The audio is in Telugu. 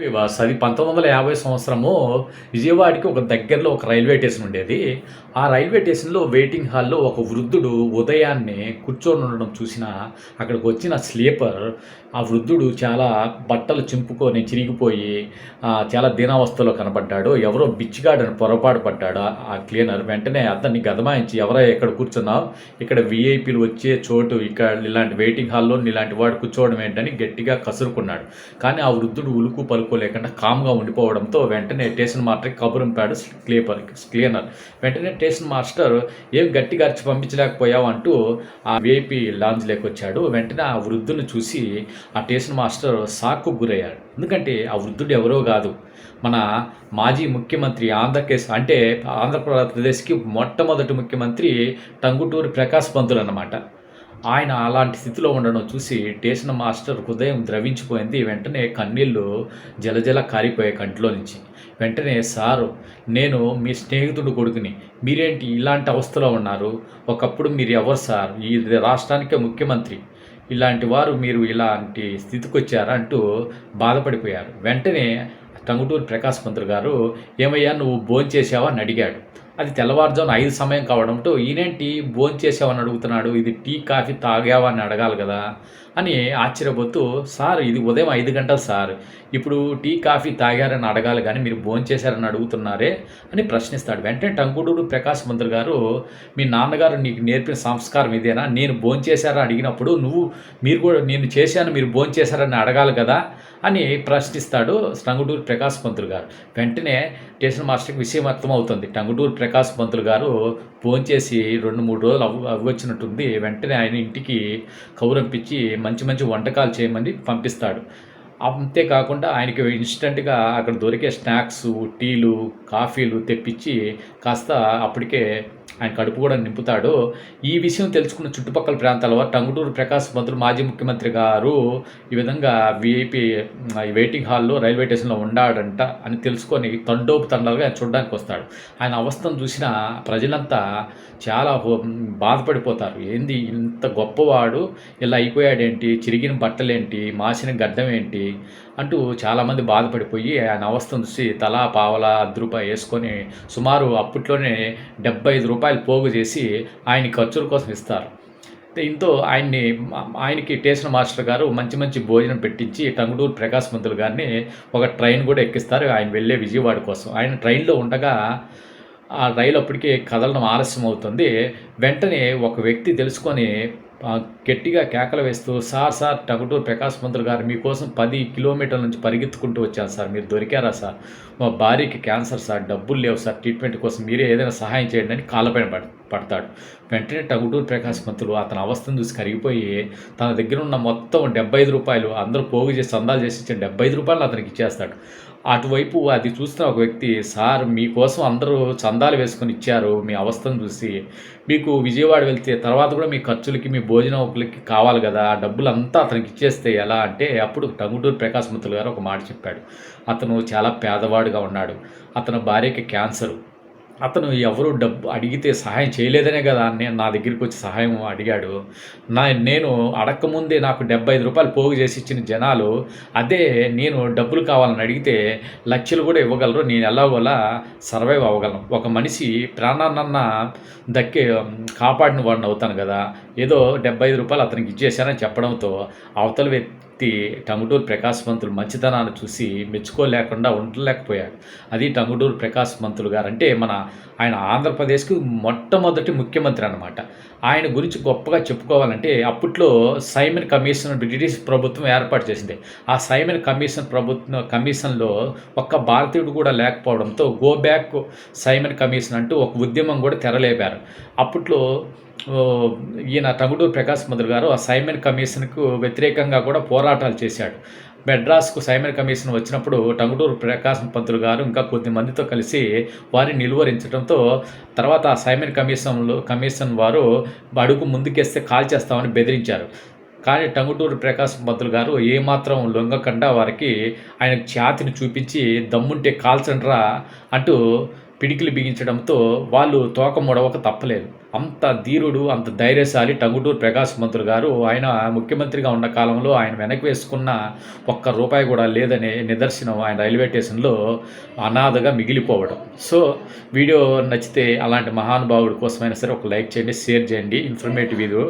వివాస్ అది పంతొమ్మిది వందల యాభై సంవత్సరము విజయవాడకి ఒక దగ్గరలో ఒక రైల్వే స్టేషన్ ఉండేది. ఆ రైల్వే స్టేషన్లో వెయిటింగ్ హాల్లో ఒక వృద్ధుడు ఉదయాన్నే కూర్చొని ఉండడం చూసిన అక్కడికి వచ్చిన స్లీపర్ ఆ వృద్ధుడు చాలా బట్టలు చింపుకొని చిరిగిపోయి చాలా దీనావస్థలో కనబడ్డాడు. ఎవరో బిచ్చిగాడని పొరపాటు పడ్డాడు. ఆ- క్లీనర్ వెంటనే అతన్ని గదమాయించి ఎవరో ఎక్కడ కూర్చున్నావు? ఇక్కడ విఐపీలు వచ్చే చోటు ఇక్కడ ఇలాంటి వెయిటింగ్ హాల్లో ఇలాంటి వాడు కూర్చోవడం ఏంటని గట్టిగా కసురుకున్నాడు. కానీ ఆ వృద్ధుడు ఉలుకు పలుకు పలుకోలేకుండా కామ్గా ఉండిపోవడంతో వెంటనే స్టేషన్ మాస్టర్కి కబురింపాడు క్లీపర్ క్లీనర్ వెంటనే స్టేషన్ మాస్టర్ ఏం గట్టిగా అరిచి పంపించలేకపోయావు అంటూ ఆ విఐపి లాంజ్లోకి వచ్చాడు. వెంటనే ఆ వృద్ధుని చూసి ఆ స్టేషన్ మాస్టర్ షాక్కు గురయ్యాడు. ఎందుకంటే ఆ వృద్ధుడు ఎవరో కాదు. మన మాజీ ముఖ్యమంత్రి ఆంధ్రప్రదేశ్ అంటే ఆంధ్రప్రదేశ్కి మొట్టమొదటి ముఖ్యమంత్రి టంగుటూరి ప్రకాశ్ పంతులు అన్నమాట ఆయన అలాంటి స్థితిలో ఉండడం చూసి స్టేషన్ మాస్టర్ హృదయం ద్రవించిపోయింది. వెంటనే కన్నీళ్ళు జలజల కారిపోయాయి కంటిలో నుంచి. వెంటనే సారు నేను మీ స్నేహితుడు కొడుకుని. మీరేంటి ఇలాంటి అవస్థలో ఉన్నారు? ఒకప్పుడు మీరు ఎవరు సార్? ఈ రాష్ట్రానికే ముఖ్యమంత్రి. ఇలాంటి వారు మీరు ఇలాంటి స్థితికి వచ్చారా అంటూ బాధపడిపోయారు. వెంటనే టంగుటూరు ప్రకాశ్ మంత్రి గారు ఏమయ్యా నువ్వు భోంచేసావా అని అడిగాడు. అది తెల్లవారుజామున ఐదు సమయం కావడంతో ఈయనేంటి భోంచేసావని అడుగుతున్నాడు? ఇది టీ కాఫీ తాగావా అని అడగాలి కదా? అని ఆశ్చర్యపోతూ సార్ ఇది ఉదయం ఐదు గంటలు సార్. ఇప్పుడు టీ కాఫీ తాగారని అడగాలి కానీ మీరు భోంచేశారని అడుగుతున్నారే? అని ప్రశ్నిస్తాడు. వెంటనే టంగుడూరు ప్రకాశ్ మంత్రి గారు మీ నాన్నగారు నీకు నేర్పిన సంస్కారం ఇదేనా? నేను భోంచేశారా అడిగినప్పుడు నువ్వు మీరు కూడా నేను చేశాను మీరు భోంచేశారని అడగాలి కదా? అని ప్రశ్నిస్తాడు టంగుటూరు ప్రకాశ్ మంత్రి గారు. వెంటనే స్టేషన్ మాస్టర్కి విషయం అర్థమవుతుంది. టంగుటూరు ప్రకాశ్ పంతులు గారు ఫోన్ చేసి రెండు మూడు రోజులు అవ్వ అవ్వచ్చినట్టుంది. వెంటనే ఆయన ఇంటికి కౌరంపించి మంచి మంచి వంటకాలు చేయమని పంపిస్తాడు. అంతేకాకుండా ఆయనకి ఇన్స్టెంట్గా అక్కడ దొరికే స్నాక్స్ టీలు కాఫీలు తెప్పించి కాస్త అప్పటికే ఆయన కడుపు కూడా నింపుతాడు. ఈ విషయం తెలుసుకున్న చుట్టుపక్కల ప్రాంతాల వారు టంగుటూరు ప్రకాశ్ మంత్రులు మాజీ ముఖ్యమంత్రి గారు ఈ విధంగా విఐపి వెయిటింగ్ హాల్లో రైల్వే స్టేషన్లో ఉండాడంట అని తెలుసుకొని తండోపు తండాలుగా ఆయన చూడడానికి వస్తాడు. ఆయన అవస్థను చూసిన ప్రజలంతా చాలా హో- బాధపడిపోతారు. ఏంది ఇంత గొప్పవాడు ఇలా అయిపోయాడేంటి? చిరిగిన బట్టలేంటి? మాసిన గడ్డం ఏంటి అంటూ చాలామంది బాధపడిపోయి ఆయన అవస్థను చూసి తలా పావలా అర్ధ రూపాయి వేసుకొని సుమారు అప్పట్లోనే డెబ్బై ఐదు రూపాయలు పోగు చేసి ఆయన ఖర్చుల కోసం ఇస్తారు. దీంతో ఆయన్ని ఆయనకి స్టేషన్ మాస్టర్ గారు మంచి మంచి భోజనం పెట్టించి టంగుటూరు ప్రకాశ్ మంతులు గారిని ఒక ట్రైన్ కూడా ఎక్కిస్తారు ఆయన వెళ్ళే విజయవాడ కోసం. ఆయన ట్రైన్లో ఉండగా ఆ రైలు అప్పటికే కదలడం ఆలస్యం అవుతుంది వెంటనే ఒక వ్యక్తి తెలుసుకొని గట్టిగా కేకలు వేస్తూ సార్ సార్ టంగుటూరు ప్రకాశ్ మంత్రులు గారు మీకోసం పది కిలోమీటర్ల నుంచి పరిగెత్తుకుంటూ వచ్చాను సార్. మీరు దొరికారా సార్? మా భార్యకి క్యాన్సర్ సార్. డబ్బులు లేవు సార్. ట్రీట్మెంట్ కోసం మీరే ఏదైనా సహాయం చేయండి అని కాళ్ళపైన పడ పడతాడు. వెంటనే టగుటూరు ప్రకాశ్ మంత్రులు అతని అవస్థను చూసి కరిగిపోయి తన దగ్గర ఉన్న మొత్తం డెబ్బై ఐదు రూపాయలు అందరూ పోగు చేసి సందాలు చేసి ఇచ్చిన డెబ్బై ఐదు రూపాయలు అతనికి ఇచ్చేస్తాడు. అటువైపు అది చూస్తున్న ఒక వ్యక్తి సార్ మీకోసం అందరూ చందాలు వేసుకొని ఇచ్చారు మీ అవస్థను చూసి. మీకు విజయవాడ వెళ్తే తర్వాత కూడా మీ ఖర్చులకి మీ భోజనంకి కావాలి కదా. ఆ డబ్బులు అంతా అతనికి ఇచ్చేస్తే ఎలా? అంటే అప్పుడు టంగుటూరు ప్రకాశ్ మంతులు గారు ఒక మాట చెప్పాడు. అతను చాలా పేదవాడుగా ఉన్నాడు. అతను భార్యకి క్యాన్సర్. అతను ఎవరు డబ్బు అడిగితే సహాయం చేయలేదనే కదా నేను నా దగ్గరికి వచ్చి సహాయం అడిగాడు. నా నేను అడక్కముందే నాకు డెబ్బై ఐదు రూపాయలు పోగు చేసి ఇచ్చిన జనాలు అదే నేను డబ్బులు కావాలని అడిగితే లక్షలు కూడా ఇవ్వగలరు నేను ఎలాగోలా సర్వైవ్ అవ్వగలను. ఒక మనిషి ప్రాణాన్నన్నా దక్కే కాపాడిన వాడిని అవుతాను కదా. ఏదో డెబ్బై ఐదు రూపాయలు అతనికి ఇచ్చేసానని చెప్పడంతో అవతల వ్యక్తి టంగుటూరు ప్రకాశ్ పంతులు మంచితనాన్ని చూసి మెచ్చుకోలేకుండా ఉండలేకపోయాడు. అది టంగుటూరు ప్రకాశ్ పంతులు గారు. అంటే మన ఆయన ఆంధ్రప్రదేశ్కి మొట్టమొదటి ముఖ్యమంత్రి అనమాట ఆయన గురించి గొప్పగా చెప్పుకోవాలంటే అప్పట్లో సైమన్ కమిషన్ బ్రిటిష్ ప్రభుత్వం ఏర్పాటు చేసింది. ఆ సైమన్ కమిషన్ ప్రభుత్వం కమిషన్లో ఒక్క భారతీయుడు కూడా లేకపోవడంతో గో బ్యాక్ సైమన్ కమిషన్ అంటూ ఒక ఉద్యమం కూడా తెరలేపారు. అప్పట్లో ఈయన టంగుటూరు ప్రకాశ్ మంత్రి గారు ఆ సైమన్ కమిషన్కు వ్యతిరేకంగా కూడా పోరాటాలు చేశాడు. మెడ్రాస్కు సైమన్ కమిషన్ వచ్చినప్పుడు టంగుటూరు ప్రకాశం పంతులు గారు ఇంకా కొద్ది మందితో కలిసి వారిని నిలువరించడంతో తర్వాత ఆ సైమన్ కమిషన్లో కమిషన్ వారు అడుగు ముందుకేస్తే కాల్ చేస్తామని బెదిరించారు. కానీ టంగుటూరు ప్రకాశ్ పంతులు గారు ఏమాత్రం లొంగకుండా వారికి ఆయన ఛాతిని చూపించి దమ్ముంటే కాల్చండ్రా అంటూ పిడికిలు బిగించడంతో వాళ్ళు తోక ముడవక తప్పలేదు. అంత ధీరుడు అంత ధైర్యశాలి టంగుటూరు ప్రకాశ్ మంత్రులు గారు. ఆయన ముఖ్యమంత్రిగా ఉన్న కాలంలో ఆయన వెనక్కి వేసుకున్న ఒక్క రూపాయి కూడా లేదనే నిదర్శనం ఆయన రైల్వే స్టేషన్లో అనాథగా మిగిలిపోవడం. సో వీడియో నచ్చితే అలాంటి మహానుభావుడి కోసమైనా సరే ఒక లైక్ చేయండి షేర్ చేయండి. Informative video.